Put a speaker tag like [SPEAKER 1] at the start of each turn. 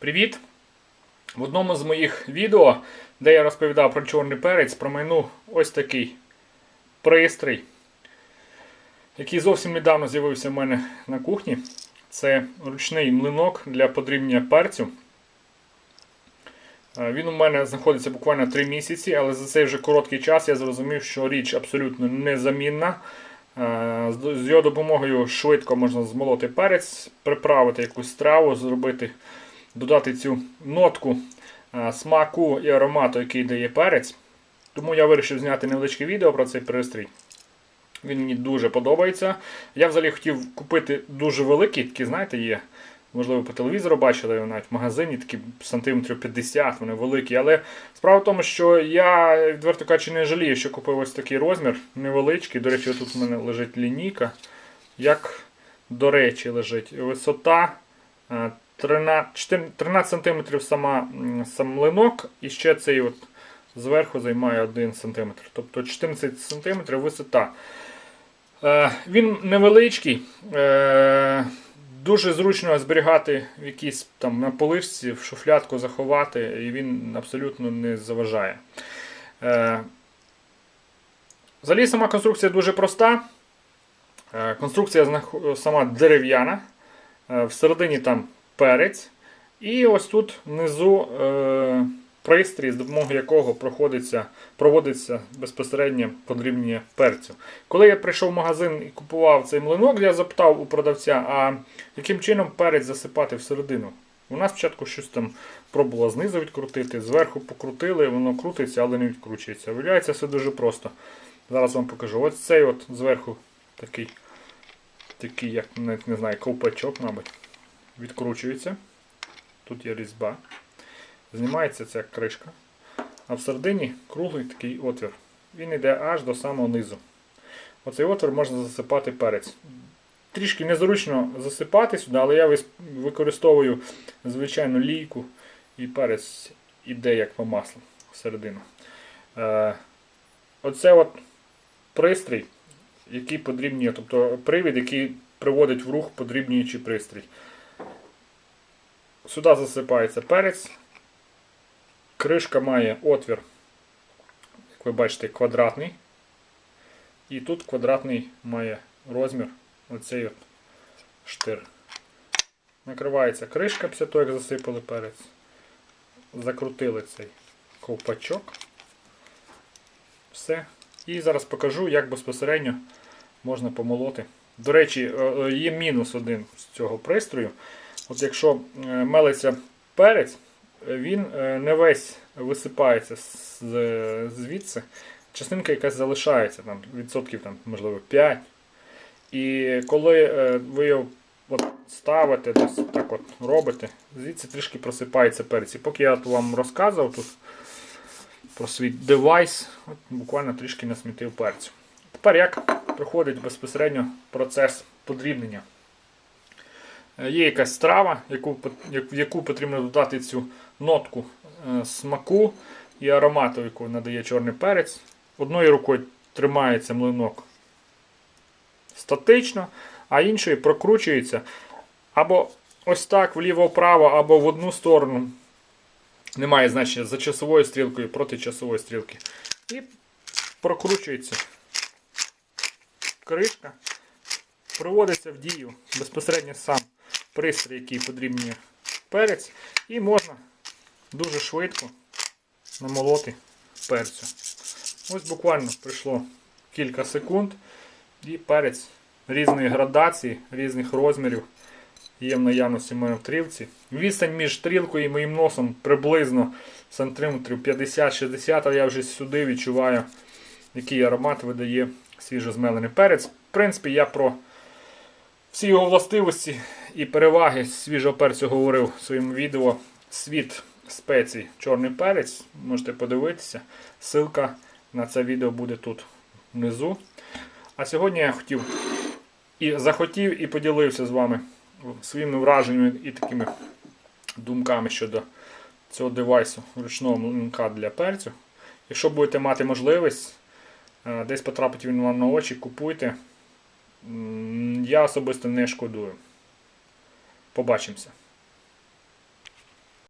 [SPEAKER 1] Привіт! В одному з моїх відео, де я розповідав про чорний перець, промайнув ось такий пристрій, який зовсім недавно з'явився в мене на кухні. Це ручний млинок для подрібнення перцю. Е, Він у мене знаходиться буквально 3 місяці, але за цей вже короткий час я зрозумів, що річ абсолютно незамінна. Е, З його допомогою швидко можна змолоти перець, приправити якусь страву, зробити, додати цю нотку е, смаку і аромату, який дає перець. Тому я вирішив зняти невеличке відео про цей пристрій. Він мені дуже подобається. Я взагалі хотів купити дуже великий, такі, знаєте, є. Можливо, по телевізору бачили навіть в магазині такі сантиметрів 50, вони великі. Але справа в тому, що я, відверто кажучи, не жалію, що купив ось такий розмір невеличкий. До речі, тут у мене лежить лінійка. Як, до речі, лежить висота е, 13, 13 см сама, сам млинок, і ще цей от зверху займає 1 см. Тобто 14 см висота. Е, Він невеличкий. Е, Дуже зручно зберігати в якійсь там на полишці, в шуфлядку заховати, і він абсолютно не заважає. Е, Взагалі сама конструкція дуже проста. Е, Конструкція сама дерев'яна. Е, Всередині там перець. І ось тут внизу е, пристрій, з допомогою якого проходиться, проводиться безпосередньо подрібнення перцю. Коли я прийшов в магазин і купував цей млинок, я запитав у продавця, а яким чином перець засипати всередину. Вона спочатку щось там пробувала знизу відкрутити, зверху покрутили, воно крутиться, але не відкручується. Виявляється, все дуже просто. Зараз вам покажу. Ось цей от зверху такий, такий як не знаю, ковпачок, мабуть, відкручується. Тут є різьба. Знімається ця кришка. А всередині круглий такий отвір. Він йде аж до самого низу. Оцей отвір можна засипати перець. Трішки незручно засипати сюди, але я використовую звичайну лійку і перець іде як по маслу всередину. Е, оце от пристрій, який подрібнює, тобто привід, який приводить в рух подрібнюючий пристрій. Сюди засипається перець. Кришка має отвір, як ви бачите, квадратний. І тут квадратний має розмір оцей от штир. Накривається кришка після того, як засипали перець. Закрутили цей ковпачок. Все. І зараз покажу, як безпосередньо можна помолоти. До речі, е, е, є мінус один з цього пристрою. От якщо е, мелиться перець, е, він е, не весь висипається звідси. Частинка якась залишається, там, відсотків там, можливо 5. І коли ви його от ставите, десь так от робите, звідси трішки просипається перець. І поки я от вам розказував тут про свій девайс, от буквально трішки насмітив перцю. Тепер як проходить безпосередньо процес подрібнення. Е, Є якась страва, яку, в яку потрібно додати цю нотку е, смаку і аромату, яку надає чорний перець. Одною рукою тримається млинок статично, а іншою прокручується або ось так вліво-вправо, або в одну сторону. Немає значення за часовою стрілкою проти часової стрілки. І прокручується кришка, приводиться в дію безпосередньо сам пристрій, який подрібнює перець, і можна дуже швидко намолоти перцю. Ось буквально пройшло кілька секунд, і перець різної градації, різних розмірів є в наявності в мене в трілці. Відстань між стрілкою і моїм носом приблизно сантиметрів 50-60, а я вже сюди відчуваю, який аромат видає свіжозмелений перець. В принципі, я про всі його властивості і переваги свіжого перцю говорив в своєму відео Світ спецій Чорний перець. Можете подивитися. Ссылка на це відео буде тут внизу. А сьогодні я хотів і захотів і поділився з вами своїми враженнями і такими думками щодо цього девайсу ручного млинка для перцю. Якщо будете мати можливість, е, десь потрапить він вам на очі, купуйте. Я особисто не шкодую. Побачимося.